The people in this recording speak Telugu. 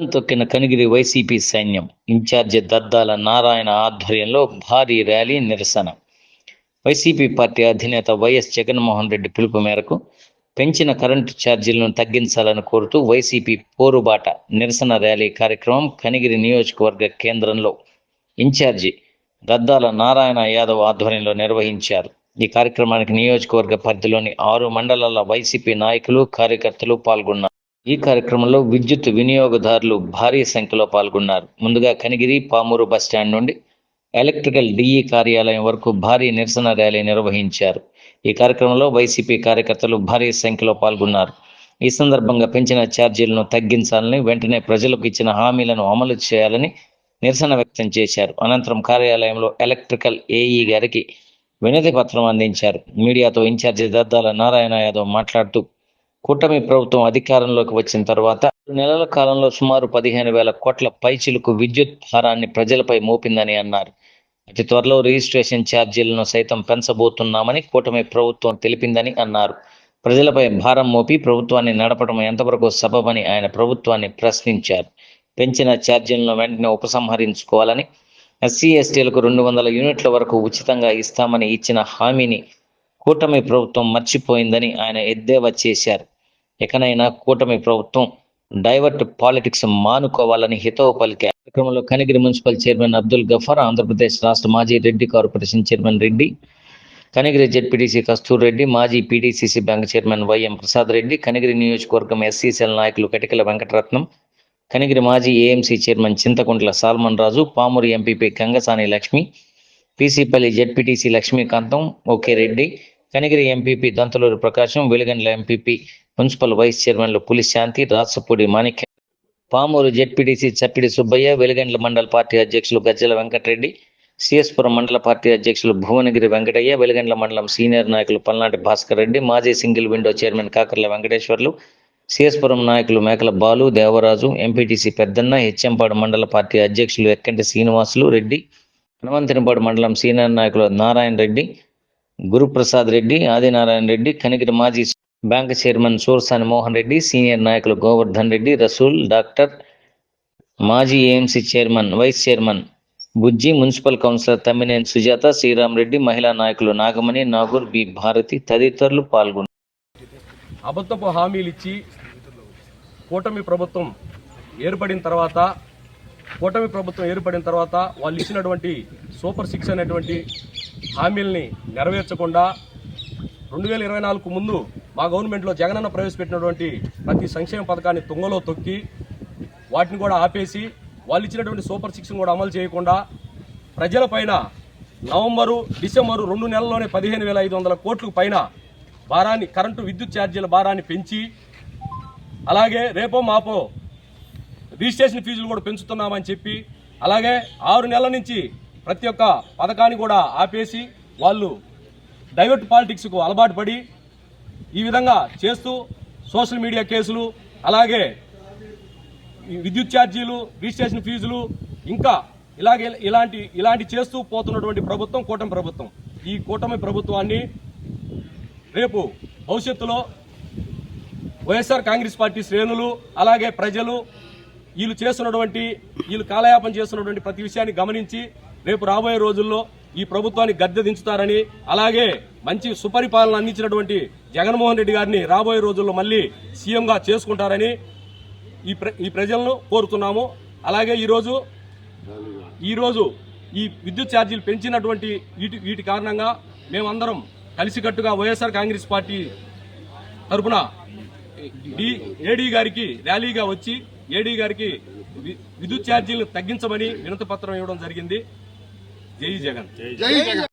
తొక్కిన కనిగిరి వైసీపీ సైన్యం ఇన్ఛార్జి దద్దాల నారాయణ ఆధ్వర్యంలో భారీ ర్యాలీ నిరసన. వైసీపీ పార్టీ అధినేత వైఎస్ జగన్మోహన్ రెడ్డి పిలుపు మేరకు పెంచిన కరెంటు ఛార్జీలను తగ్గించాలని కోరుతూ వైసీపీ పోరుబాట నిరసన ర్యాలీ కార్యక్రమం కనిగిరి నియోజకవర్గ కేంద్రంలో ఇన్ఛార్జి దద్దాల నారాయణ యాదవ్ ఆధ్వర్యంలో నిర్వహించారు. ఈ కార్యక్రమానికి నియోజకవర్గ పరిధిలోని ఆరు మండలాల వైసీపీ నాయకులు కార్యకర్తలు పాల్గొన్నారు. ఈ కార్యక్రమంలో విద్యుత్ వినియోగదారులు భారీ సంఖ్యలో పాల్గొన్నారు. ముందుగా కనిగిరి పామూరు బస్టాండ్ నుండి ఎలక్ట్రికల్ డిఈ కార్యాలయం వరకు భారీ నిరసన ర్యాలీ నిర్వహించారు. ఈ కార్యక్రమంలో వైసీపీ కార్యకర్తలు భారీ సంఖ్యలో పాల్గొన్నారు. ఈ సందర్భంగా పెంచిన ఛార్జీలను తగ్గించాలని వెంటనే ప్రజలకు ఇచ్చిన హామీలను అమలు చేయాలని నిరసన వ్యక్తం చేశారు. అనంతరం కార్యాలయంలో ఎలక్ట్రికల్ ఏఈ గారికి వినతి పత్రం అందించారు. మీడియాతో ఇన్ఛార్జి దద్దాల నారాయణ యాదవ్ మాట్లాడుతూ కూటమి ప్రభుత్వం అధికారంలోకి వచ్చిన తర్వాత నెలల కాలంలో సుమారు పదిహేను వేల కోట్ల పైచిలకు విద్యుత్ భారాన్ని ప్రజలపై మోపిందని అన్నారు. అతి త్వరలో రిజిస్ట్రేషన్ ఛార్జీలను సైతం పెంచబోతున్నామని కూటమి ప్రభుత్వం తెలిపిందని అన్నారు. ప్రజలపై భారం మోపి ప్రభుత్వాన్ని నడపడం ఎంతవరకు సబబని ఆయన ప్రభుత్వాన్ని ప్రశ్నించారు. పెంచిన ఛార్జీలను వెంటనే ఉపసంహరించుకోవాలని ఎస్సీ ఎస్టీలకు రెండు వందల యూనిట్ల వరకు ఉచితంగా ఇస్తామని ఇచ్చిన హామీని కూటమి ప్రభుత్వం మర్చిపోయిందని ఆయన ఎద్దేవా చేశారు. ఎకనైనా కూటమి ప్రభుత్వం డైవర్ట్ పాలిటిక్స్ మానుకోవాలని హితవు పలికారు. కార్యక్రమంలో కనిగిరి మున్సిపల్ చైర్మన్ అబ్దుల్ గఫర్ ఆంధ్రప్రదేశ్ రాష్ట్ర మాజీ Reddy corporation chairman Reddy Kanigiri ZPTC Kastur Reddy మాజీ PDCC bank chairman YM Prasad Reddy Kanigiri నియోజకవర్గం ఎస్సీసీఎల్ నాయకులు కటికల వెంకటరత్నం కనిగిరి మాజీ AMC chairman Chintakuntla Solomon Raju Pamuru MPP Gangasani Lakshmi PC Palli ZPTC Lakshmikantham okay Reddy. Kanigiri MPP Dantaluru Prakasam Velugandla MPP municipal vice చైర్మన్లు పులిశాంతి రాసపూడి మాణిక్య. పామూరు జెడ్పీటీసీ చప్పిడి సుబ్బయ్య వెలుగండ్ల మండల పార్టీ అధ్యక్షులు గజ్జల వెంకటరెడ్డి. సిఎస్పురం మండల పార్టీ అధ్యక్షులు భువనగిరి వెంకటయ్య వెలుగండ్ల మండలం సీనియర్ నాయకులు పల్నాటి భాస్కర్ రెడ్డి మాజీ single window chairman Kakarla Venkateswarlu. CS Puram నాయకులు మేకల బాలు దేవరాజు ఎంపీటీసీ పెద్దన్న హెచ్ఎంపాడు మండల పార్టీ అధ్యక్షులు ఎక్కంటి శ్రీనివాసులు రెడ్డి. హనుమంతునిపాడు మండలం సీనియర్ నాయకులు నారాయణ రెడ్డి గురుప్రసాద్ రెడ్డి ఆదినారాయణ రెడ్డి కనికిరి మాజీ bank chairman Sursani Mohan Reddy senior నాయకులు గోవర్ధన్ రెడ్డి రసూల్ డాక్టర్ మాజీ AMC chairman vice chairman Bujji municipal councillor Tammineni Sujatha Sriram Reddy మహిళా నాయకులు నాగమణి నాగూర్ బి భారతి తదితరులు పాల్గొన్నారు. అబద్ధపు హామీలు ఇచ్చి కూటమి ప్రభుత్వం ఏర్పడిన తర్వాత కూటమి ప్రభుత్వం ఏర్పడిన తర్వాత వాళ్ళు ఇచ్చినటువంటి సూపర్ సిక్స్ అనేటువంటి హామీల్ని నెరవేర్చకుండా రెండు వేల ఇరవై నాలుగు ముందు మా గవర్నమెంట్లో జగనన్న ప్రవేశపెట్టినటువంటి ప్రతి సంక్షేమ పథకాన్ని తుంగలో తొక్కి వాటిని కూడా ఆపేసి వాళ్ళు ఇచ్చినటువంటి సూపర్ సిక్స్ కూడా అమలు చేయకుండా ప్రజలపైన నవంబరు డిసెంబరు రెండు నెలల్లోనే పదిహేను వేల ఐదు వందల కోట్లకు పైన భారాన్ని కరెంటు విద్యుత్ ఛార్జీల భారాన్ని పెంచి అలాగే రేపో మాపో రిజిస్ట్రేషన్ ఫీజులు కూడా పెంచుతున్నామని చెప్పి అలాగే ఆరు నెలల నుంచి ప్రతి ఒక్క పథకాన్ని కూడా ఆపేసి వాళ్ళు డైవర్ట్ పాలిటిక్స్కు అలవాటు పడి ఈ విధంగా చేస్తూ సోషల్ మీడియా కేసులు అలాగే ఈ విద్యుత్ ఛార్జీలు రిజిస్ట్రేషన్ ఫీజులు ఇంకా ఇలాగే ఇలాంటి ఇలాంటి చేస్తూ పోతున్నటువంటి ప్రభుత్వం కూటమి ప్రభుత్వం. ఈ కూటమి ప్రభుత్వాన్ని రేపు భవిష్యత్తులో వైఎస్ఆర్ కాంగ్రెస్ పార్టీ శ్రేణులు అలాగే ప్రజలు వీళ్ళు చేస్తున్నటువంటి వీళ్ళు కాలయాపన చేస్తున్నటువంటి ప్రతి విషయాన్ని గమనించి రేపు రాబోయే రోజుల్లో ఈ ప్రభుత్వాన్ని గద్దె దించుతారని అలాగే మంచి సుపరిపాలన అందించినటువంటి జగన్మోహన్ రెడ్డి గారిని రాబోయే రోజుల్లో మళ్ళీ సీఎంగా చేసుకుంటారని ఈ ప్ర ఈ ప్రజలను కోరుతున్నాము. అలాగే ఈరోజు ఈరోజు ఈ విద్యుత్ ఛార్జీలు పెంచినటువంటి వీటి వీటి కారణంగా మేమందరం కలిసికట్టుగా వైఎస్ఆర్ కాంగ్రెస్ పార్టీ తరపున ఏడీ గారికి ర్యాలీగా వచ్చి ఏడీ గారికి విద్యుత్ ఛార్జీలు తగ్గించమని వినతి పత్రం ఇవ్వడం జరిగింది. జై జగన్.